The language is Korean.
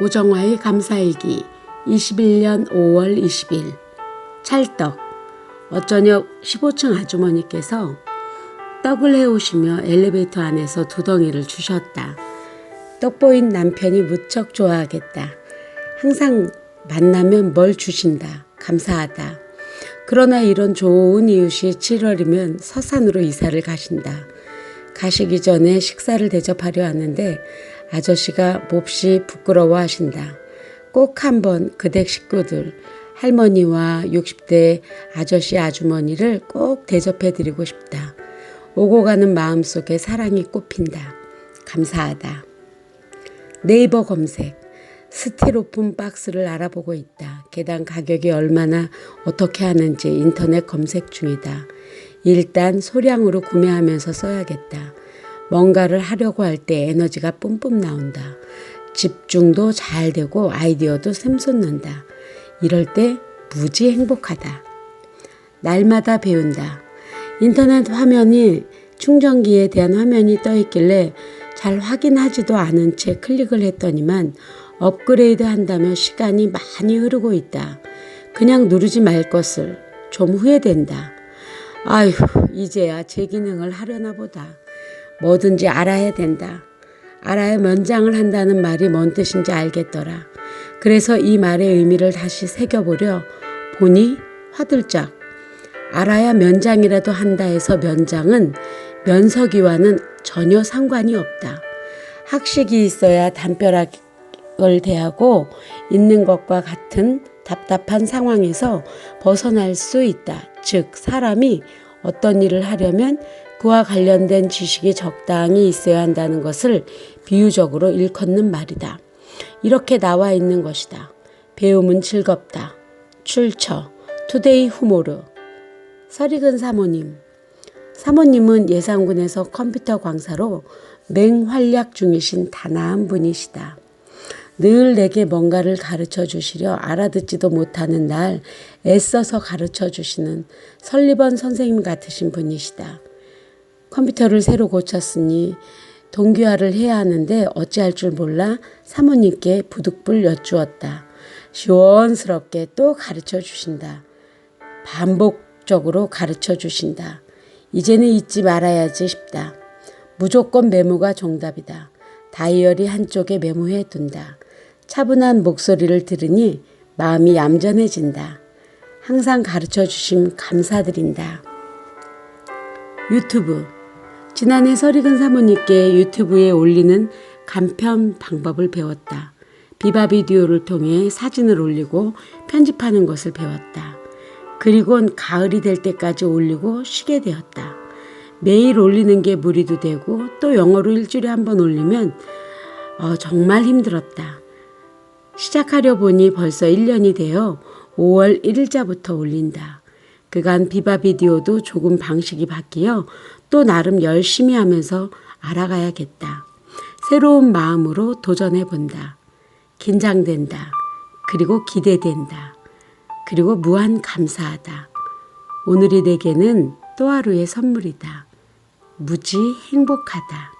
우정화의 감사일기 21년 5월 20일 찰떡 어쩌녁 15층 아주머니께서 떡을 해오시며 엘리베이터 안에서 두덩이를 주셨다. 떡보인 남편이 무척 좋아하겠다. 항상 만나면 뭘 주신다. 감사하다. 그러나 이런 좋은 이웃이 7월이면 서산으로 이사를 가신다. 가시기 전에 식사를 대접하려 하는데 아저씨가 몹시 부끄러워 하신다. 꼭 한번 그댁 식구들, 할머니와 60대 아저씨 아주머니를 꼭 대접해 드리고 싶다. 오고 가는 마음 속에 사랑이 꽃핀다. 감사하다. 네이버 검색. 스티로폼 박스를 알아보고 있다. 게당 가격이 얼마나 어떻게 하는지 인터넷 검색 중이다. 일단 소량으로 구매하면서 써야겠다. 뭔가를 하려고 할 때 에너지가 뿜뿜 나온다. 집중도 잘 되고 아이디어도 샘솟는다. 이럴 때 무지 행복하다. 날마다 배운다. 인터넷 화면이 충전기에 대한 화면이 떠 있길래 잘 확인하지도 않은 채 클릭을 했더니만 업그레이드 한다며 시간이 많이 흐르고 있다. 그냥 누르지 말 것을 좀 후회된다. 아휴, 이제야 제 기능을 하려나 보다. 뭐든지 알아야 된다. 알아야 면장을 한다는 말이 뭔 뜻인지 알겠더라. 그래서 이 말의 의미를 다시 새겨보려 보니 화들짝 알아야 면장이라도 한다 해서 면장은 면석이와는 전혀 상관이 없다. 학식이 있어야 담벼락 을 대하고 있는 것과 같은 답답한 상황에서 벗어날 수 있다. 즉, 사람이 어떤 일을 하려면 그와 관련된 지식이 적당히 있어야 한다는 것을 비유적으로 일컫는 말이다. 이렇게 나와 있는 것이다. 배움은 즐겁다. 출처 투데이 후모르 설익은 사모님 사모님은 예산군에서 컴퓨터 강사로 맹활약 중이신 단아한 분이시다. 늘 내게 뭔가를 가르쳐 주시려 알아듣지도 못하는 날 애써서 가르쳐 주시는 설리번 선생님 같으신 분이시다. 컴퓨터를 새로 고쳤으니 동기화를 해야 하는데 어찌할 줄 몰라 사모님께 부득불 여쭈었다. 시원스럽게 또 가르쳐 주신다. 반복적으로 가르쳐 주신다. 이제는 잊지 말아야지 싶다. 무조건 메모가 정답이다. 다이어리 한쪽에 메모해 둔다. 차분한 목소리를 들으니 마음이 얌전해진다. 항상 가르쳐 주심 감사드린다. 유튜브 지난해 설익은 사모님께 유튜브에 올리는 간편 방법을 배웠다. 비바 비디오를 통해 사진을 올리고 편집하는 것을 배웠다. 그리곤 가을이 될 때까지 올리고 쉬게 되었다. 매일 올리는 게 무리도 되고 또 영어로 일주일에 한 번 올리면 어, 정말 힘들었다. 시작하려 보니 벌써 1년이 되어 5월 1일자부터 올린다. 그간 비바 비디오도 조금 방식이 바뀌어 또 나름 열심히 하면서 알아가야겠다. 새로운 마음으로 도전해 본다. 긴장된다. 그리고 기대된다. 그리고 무한 감사하다. 오늘이 내게는 또 하루의 선물이다. 무지 행복하다.